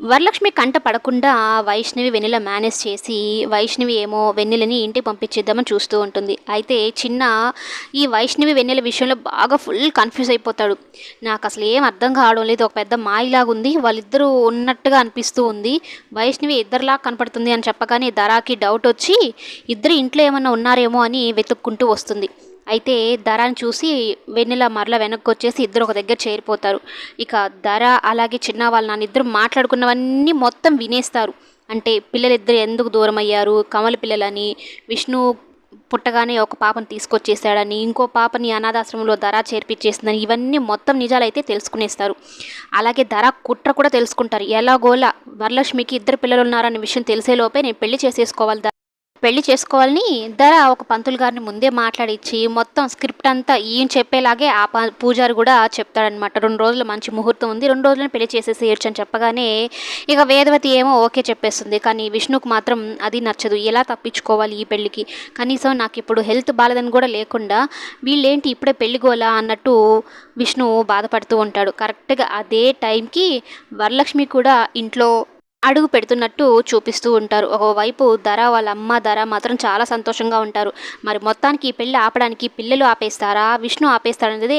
వరలక్ష్మి కంట పడకుండా వైష్ణవి వెన్నెల మేనేజ్ చేసి వైష్ణవి ఏమో వెన్నెలని ఇంటికి పంపించేద్దామని చూస్తూ ఉంటుంది. అయితే చిన్న ఈ వైష్ణవి వెన్నెల విషయంలో బాగా ఫుల్ కన్ఫ్యూజ్ అయిపోతాడు. నాకు అసలు ఏం అర్థం కావడం లేదు. ఒక పెద్ద మాయలాగా ఉంది. వాళ్ళిద్దరూ ఉన్నట్టుగా అనిపిస్తూ ఉంది. వైష్ణవి ఇద్దరిలా కనపడుతుంది అని చెప్పగానే ధరాకి డౌట్ వచ్చి ఇద్దరు ఇంట్లో ఏమన్నా ఉన్నారేమో అని వెతుక్కుంటూ వస్తుంది. అయితే ధరని చూసి వెన్నెల మరల వెనక్కి వచ్చేసి ఇద్దరు ఒక దగ్గర చేరిపోతారు. ఇక ధర అలాగే చిన్న వాళ్ళు నాన్న ఇద్దరు మాట్లాడుకున్నవన్నీ మొత్తం వినేస్తారు. అంటే పిల్లలిద్దరు ఎందుకు దూరం అయ్యారు కమల పిల్లలని విష్ణు పుట్టగానే ఒక పాపను తీసుకొచ్చేసాడని ఇంకో పాపని అనాథాశ్రమంలో ధర చేర్పించేసిందని ఇవన్నీ మొత్తం నిజాలైతే తెలుసుకునేస్తారు. అలాగే ధర కుట్ర కూడా తెలుసుకుంటారు. ఎలాగోలా వరలక్ష్మికి ఇద్దరు పిల్లలు ఉన్నారనే విషయం తెలిసేలోపే నేను పెళ్ళి చేసేసుకోవాలి పెళ్ళి చేసుకోవాలని ధర ఒక పంతులు గారిని ముందే మాట్లాడిచ్చి మొత్తం స్క్రిప్ట్ అంతా ఈయన చెప్పేలాగే ఆ ప పూజారి కూడా చెప్తాడనమాట రెండు రోజులు మంచి ముహూర్తం ఉంది రెండు రోజులను పెళ్ళి చేసేసేయచ్చు అని చెప్పగానే ఇక వేదవతి ఏమో ఓకే చెప్పేస్తుంది. కానీ విష్ణుకు మాత్రం అది నచ్చదు. ఎలా తప్పించుకోవాలి ఈ పెళ్ళికి కనీసం నాకు ఇప్పుడు హెల్త్ బాలేదని కూడా లేకుండా వీళ్ళేంటి ఇప్పుడే పెళ్ళిగోలా అన్నట్టు విష్ణు బాధపడుతూ ఉంటాడు. కరెక్ట్గా అదే టైంకి వరలక్ష్మి కూడా ఇంట్లో అడుగు పెడుతున్నట్టు చూపిస్తూ ఉంటారు. ఒకవైపు ధర వాళ్ళ అమ్మ ధర మాత్రం చాలా సంతోషంగా ఉంటారు. మరి మొత్తానికి ఈ పెళ్ళి ఆపడానికి పిల్లలు ఆపేస్తారా? విష్ణు ఆపేస్తారనేది